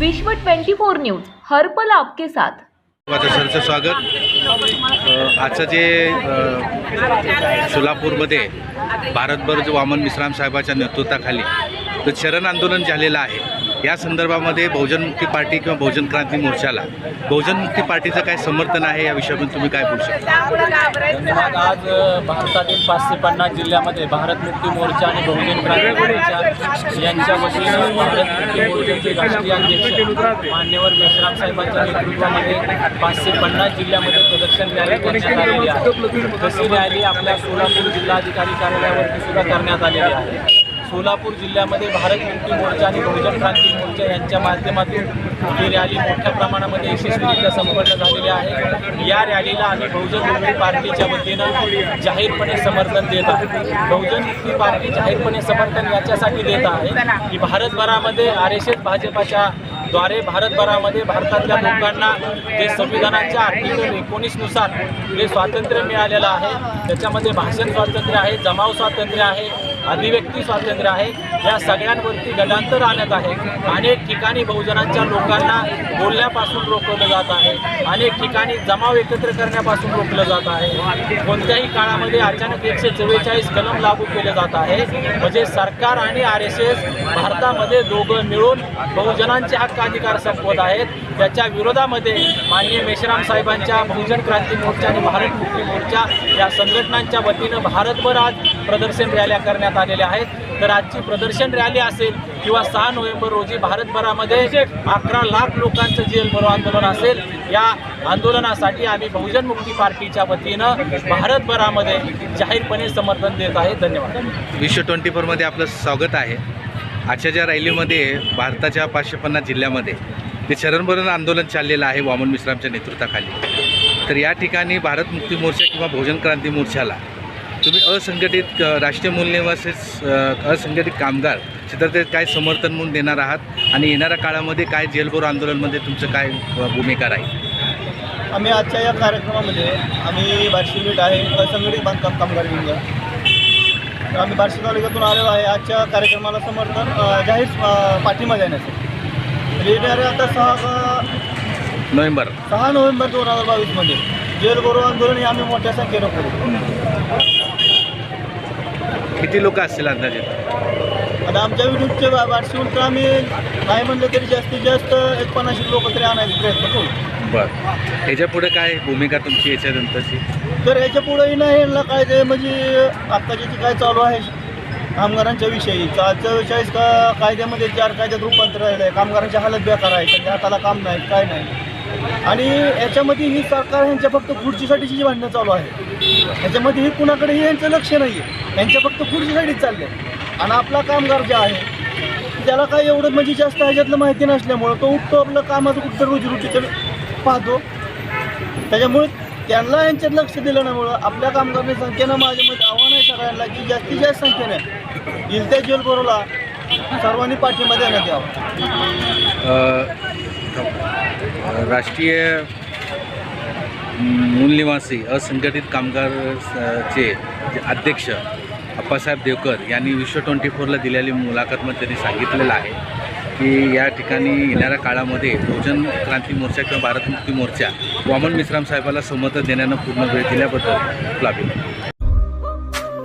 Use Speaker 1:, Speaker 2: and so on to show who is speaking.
Speaker 1: विश्व 24 न्यूज हर्पल आपके साथ.
Speaker 2: सरचं स्वागत. आजचं जे सोलापूरमध्ये भारतभर जो वामन मिश्राम साहेबाच्या नेतृत्वाखाली शरण आंदोलन झालेलं आहे या संदर्भामध्ये बहुजन मुक्ती पार्टी किंवा बहुजन क्रांती मोर्चाला बहुजन मुक्ती पार्टीचं काय समर्थन आहे या विषयाबद्दल तुम्ही काय बोलू शकता?
Speaker 3: धन्यवाद. आज भारतातील पाचशे पन्नास जिल्ह्यामध्ये भारत मुक्ती मोर्चा आणि बहुजन क्रांती मोर्चा यांच्या वतीनं भारत मुक्ती मोर्चाचे राष्ट्रीय अध्यक्ष मान्यवर मेश्राम साहेबांच्या नेतृत्वामध्ये पाचशे पन्नास जिल्ह्यामध्ये प्रदर्शन रॅली करण्यात आलेली आहे. तशी रॅली आपल्या सोलापूर जिल्हाधिकारी कार्यालयावरती सुद्धा करण्यात आलेली आहे. सोलापूर जिल्ह्यामध्ये भारत मुक्ती मोर्चा आणि बहुजन क्रांती मोर्चा यांच्या माध्यमातून ही रॅली मोठ्या प्रमाणामध्ये यशस्वीरित्या संपन्न झालेली आहे. या रॅलीला आम्ही बहुजन मुक्ती पार्टीच्या वतीनं जाहीरपणे समर्थन देत आहोत. बहुजन मुक्ती पार्टी जाहीरपणे समर्थन याच्यासाठी देत आहे की भारतभरामध्ये आर एस एस भाजपाच्या द्वारे भारतभरामध्ये भारतातल्या लोकांना जे संविधानाच्या आर्टिकल एकोणीसनुसार जे स्वातंत्र्य मिळालेलं आहे त्याच्यामध्ये भाषण स्वातंत्र्य आहे जमाव स्वातंत्र्य आहे अभिव्यक्ती स्वातंत्र्य आहे. या सगळ्यांवरती गडांतर आणत आहे. अनेक ठिकाणी बहुजनांच्या लोकांना बोलण्यापासून रोखवलं जात आहे. अनेक ठिकाणी जमाव एकत्र करण्यापासून रोखलं जात आहे. कोणत्याही काळामध्ये अचानक एकशे चव्वेचाळीस कलम लागू केले जात आहे. म्हणजे सरकार आणि आर एस एस भारतामध्ये दोघं मिळून बहुजनांचे हक्क अधिकार संपवत आहेत. त्याच्या विरोधामध्ये माननीय मेश्राम साहेबांच्या बहुजन क्रांती मोर्चा आणि भारत मुक्ती मोर्चा या संघटनांच्या वतीनं भारतभर आज प्रदर्शन रॅल्या करण्यात आलेल्या आहेत. तर आजची प्रदर्शन रॅली असेल किंवा सहा नोव्हेंबर रोजी भारतभरामध्ये अकरा लाख लोकांचं जेल भरो आंदोलन असेल या आंदोलनासाठी आम्ही बहुजन मुक्ती पार्टीच्या वतीनं भारतभरामध्ये जाहीरपणे समर्थन देत आहे. धन्यवाद.
Speaker 2: विश्व ट्वेंटी फोरमध्ये आपलं स्वागत आहे. आजच्या ज्या रॅलीमध्ये भारताच्या पाचशे पन्नास जिल्ह्यामध्ये ते शरणभरण आंदोलन चाललेलं आहे वामन मिश्रामच्या नेतृत्वाखाली. तर या ठिकाणी भारत मुक्ती मोर्चा किंवा भोजन क्रांती मोर्चाला तुम्ही असंघटित राष्ट्रीय मूल्यनिवासी असंघटित कामगार क्षेत्रात काय समर्थन म्हणून देणार आहात? आणि येणाऱ्या काळामध्ये काय जेलभोर आंदोलनमध्ये तुमचं काय भूमिका राहील?
Speaker 4: आम्ही आजच्या या कार्यक्रमामध्ये आम्ही बार्शी मीठ आहे असंघटित बांधकाम कामगार विंग तर आम्ही बार्शी तालुक्यातून आलेलो आहे. आजच्या कार्यक्रमाला समर्थन जाहीर पाठिंबा देण्यासाठी. येणाऱ्या आता सहा
Speaker 2: नोव्हेंबर.
Speaker 4: सहा नोव्हेंबर दोन हजार बावीसमध्ये जेल बरो आंदोलन हे आम्ही मोठ्या संख्येनं करू.
Speaker 2: किती लोक असतील अंदाजे?
Speaker 4: आता आमच्या विरुद्धचे बार्शीहून तर आम्ही नाही म्हणलं तरी जास्तीत जास्त एक पन्नाशी लोक तरी आणायचा प्रयत्न करू.
Speaker 2: बरं. ह्याच्या पुढे काय भूमिका तुमची याच्यानंतरची?
Speaker 4: तर याच्या पुढेही नाही यांना काय ते म्हणजे आत्ताचे जे काय चालू आहे कामगारांच्या विषयी. चा का कायद्यामध्ये चार कायद्यात रूपांतर राहिलं आहे कामगारांची हालत बेकार आहे. त्यांच्या हाताला काम नाही काय नाही. आणि याच्यामध्ये ही सरकार यांच्या फक्त खुर्चीसाठीची जी भांडणं चालू आहे ह्याच्यामध्ये ही कुणाकडेही यांचं लक्ष नाही आहे यांच्या फक्त खुर्चीसाठीच चाललं आहे आणि आपला कामगार जे आहे त्याला काय एवढं म्हणजे जास्त ह्याच्यातलं माहिती नसल्यामुळं तो उठतो आपलं कामाचं कुठं रोजीरोटीचं पाहतो. त्याच्यामुळे त्यांना यांच्यात लक्ष दिलं नामुळं आपल्या कामगारांनी संख्येनं माझ्या मते आव्हान आहे सगळ्यांना की जास्तीत जास्त संख्येने येईल त्या सर्वांनी पाठिंबा देण्यात यावा.
Speaker 2: राष्ट्रीय मूलनिवासी असंघटित कामगार चे अध्यक्ष अप्पासाहेब देवकर यांनी विश्व ट्वेंटी फोरला दिलेली मुलाखतमध्ये त्यांनी सांगितलेलं आहे की या ठिकाणी येणाऱ्या काळामध्ये बहुजन क्रांती मोर्चा किंवा भारत मुक्ती मोर्चा वामन मिश्राम साहेबाला समर्थन देण्यानं पूर्ण वेळ दिल्याबद्दल लाभेल